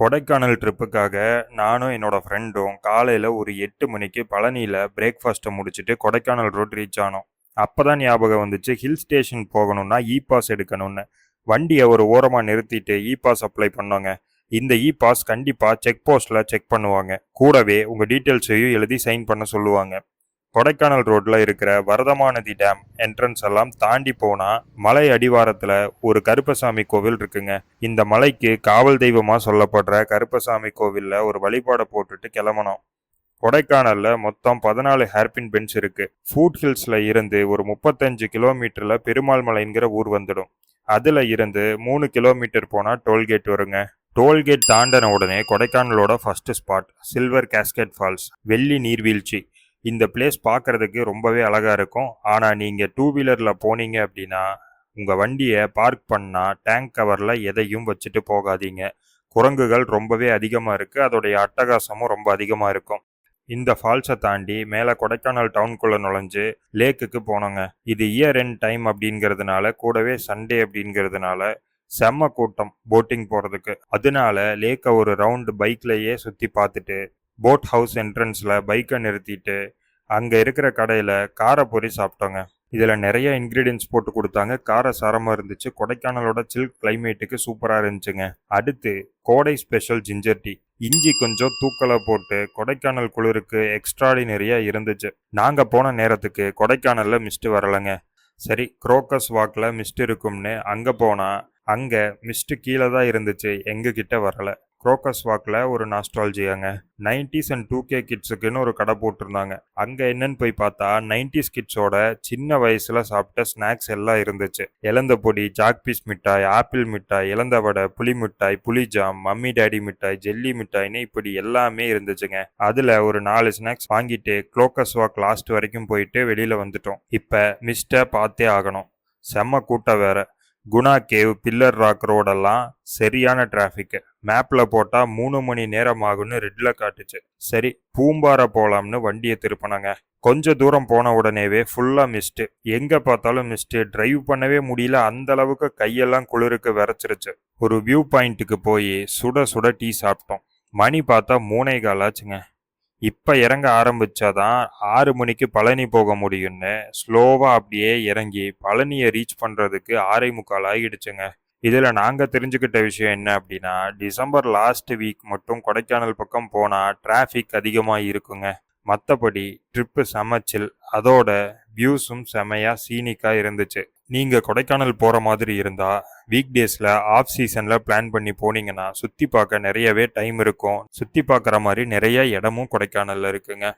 கொடைக்கானல் ட்ரிப்புக்காக நானும் என்னோடய ஃப்ரெண்டும் காலையில் ஒரு எட்டு மணிக்கு பழனியில் பிரேக்ஃபாஸ்ட்டை முடிச்சுட்டு கொடைக்கானல் ரோட் ரீச் ஆனோம். அப்போ தான் ஞாபகம் வந்துச்சு ஹில் ஸ்டேஷன் போகணும்னா இ பாஸ் எடுக்கணும்னு. வண்டியை ஒரு ஓரமாக நிறுத்திட்டு இ பாஸ் அப்ளை பண்ணோங்க. இந்த இ பாஸ் கண்டிப்பாக செக் போஸ்ட்டில் செக் பண்ணுவாங்க. கூடவே உங்கள் டீட்டெயில்ஸையும் எழுதி சைன் பண்ண சொல்லுவாங்க. கொடைக்கானல் ரோட்ல இருக்கிற வரதமாநதி டேம் என்ட்ரன்ஸ் எல்லாம் தாண்டி போனா மலை அடிவாரத்துல ஒரு கருப்பசாமி கோவில் இருக்குங்க. இந்த மலைக்கு காவல் தெய்வமா சொல்லப்படுற கருப்பசாமி கோவில்ல ஒரு வழிபாடை போட்டுட்டு கிளம்பணும். கொடைக்கானல்ல மொத்தம் பதினாலு ஹேர்பின் பென்ச் இருக்கு. ஃபூட் ஹில்ஸ்ல இருந்து ஒரு முப்பத்தஞ்சு கிலோமீட்டர்ல பெருமாள் மலைங்கிற ஊர் வந்துடும். அதுல இருந்து மூணு கிலோமீட்டர் போனா டோல்கேட் வருங்க. டோல்கேட் தாண்டன உடனே கொடைக்கானலோட first spot Silver Cascade Falls வெள்ளி நீர்வீழ்ச்சி. இந்த பிளேஸ் பார்க்கறதுக்கு ரொம்பவே அழகாக இருக்கும். ஆனால் நீங்கள் டூ வீலரில் போனீங்க அப்படின்னா உங்கள் வண்டியை பார்க் பண்ணால் டேங்க் கவரில் எதையும் வச்சுட்டு போகாதீங்க. குரங்குகள் ரொம்பவே அதிகமாக இருக்குது அதோடைய அட்டகாசமும் ரொம்ப அதிகமாக இருக்கும். இந்த ஃபால்ஸை தாண்டி மேலே கொடைக்கானல் டவுனுக்குள்ளே நுழைஞ்சு லேக்குக்கு போனோங்க. இது இயர் எண்ட் டைம் அப்படிங்கிறதுனால கூடவே சண்டே அப்படிங்கிறதுனால செம்ம கூட்டம் போட்டிங் போகிறதுக்கு அதனால லேக்கை ஒரு ரவுண்டு பைக்லேயே சுற்றி பார்த்துட்டு போட் ஹவுஸ் என்ட்ரன்ஸில் பைக்கை நிறுத்திட்டு அங்கே இருக்கிற கடையில் காரப்பொரி சாப்பிட்டோங்க. இதில் நிறைய இன்க்ரீடியன்ஸ் போட்டு கொடுத்தாங்க. கார சாரமாக இருந்துச்சு. கொடைக்கானலோட சில் கிளைமேட்டுக்கு சூப்பராக இருந்துச்சுங்க. அடுத்து கோடை ஸ்பெஷல் ஜிஞ்சர் டீ இஞ்சி கொஞ்சம் தூக்கலை போட்டு கொடைக்கானல் குளிருக்கு எக்ஸ்ட்ராடினரியாக இருந்துச்சு. நாங்கள் போன நேரத்துக்கு கொடைக்கானலில் மிஸ்ட்டு வரலைங்க. சரி குரோக்கஸ் வாக்கில் மிஸ்ட் இருக்கும்னு அங்கே போனால் அங்கே மிஸ்ட்டு கீழே தான் இருந்துச்சு. எங்ககிட்ட வரலை. குரோக்கஸ் வாக்கில் ஒரு நாஸ்ட்ராலஜியாங்க நைன்டிஸ் அண்ட் டூ கே கிட்ஸுக்குன்னு ஒரு கடை போட்டிருந்தாங்க. அங்கே என்னன்னு போய் பார்த்தா நைன்டிஸ் கிட்ஸோட சின்ன வயசில் சாப்பிட்ட ஸ்நாக்ஸ் எல்லாம் இருந்துச்சு. இலந்த பொடி ஜாக் பீஸ் மிட்டாய் ஆப்பிள் மிட்டாய் இலந்த வடை புளி மிட்டாய் புளி ஜாம் மம்மி டேடி மிட்டாய் ஜெல்லி மிட்டாய்னு இப்படி எல்லாமே இருந்துச்சுங்க. அதில் ஒரு நாலு ஸ்நாக்ஸ் வாங்கிட்டு குரோக்கஸ் வாக் லாஸ்ட் வரைக்கும் போயிட்டு வெளியில் வந்துட்டோம். இப்போ மிஸ்டை பார்த்தே ஆகணும். செம்ம கூட்டம் வேற. குணா கேவ் பில்லர் ராக் ரோடெல்லாம் சரியான டிராஃபிக்கு மேப்பில் போட்டால் மூணு மணி நேரம் ஆகும்னு ரெட்டில் காட்டுச்சு. சரி பூம்பாறை போகலாம்னு வண்டியை திருப்பினாங்க. கொஞ்ச தூரம் போன உடனேவே ஃபுல்லாக மிஸ்ட்டு எங்கே பார்த்தாலும் மிஸ்ட்டு டிரைவ் பண்ணவே முடியல. அந்த அளவுக்கு கையெல்லாம் குளிருக்கு விரைச்சிருச்சு. ஒரு வியூ பாயிண்ட்டுக்கு போய் சுட சுட டீ சாப்பிட்டோம். மணி பார்த்தா மூணே காலாச்சுங்க இப்போ இறங்க ஆரம்பிச்சாதான் ஆறு மணிக்கு பழனி போக முடியும்னு ஸ்லோவாக அப்படியே இறங்கி பழனியை ரீச் பண்ணுறதுக்கு ஆறே முக்கால் ஆகிடுச்சுங்க இதில் நாங்கள் தெரிஞ்சுக்கிட்ட விஷயம் என்ன அப்படின்னா டிசம்பர் லாஸ்ட் வீக் மட்டும் கொடைக்கானல் பக்கம் போனால் டிராஃபிக் அதிகமாக இருக்குங்க. மற்றபடி ட்ரிப்பு சமைச்சில் அதோட வியூஸும் செமையாக சீனிக்காக இருந்துச்சு. நீங்கள் கொடைக்கானல் போகிற மாதிரி இருந்தால் வீக் டேஸில் ஆஃப் சீசனில் பிளான் பண்ணி போனீங்கன்னா சுற்றி பார்க்க நிறையவே டைம் இருக்கும். சுற்றி பார்க்குற மாதிரி நிறைய இடமும் கொடைக்கானலில் இருக்குங்க.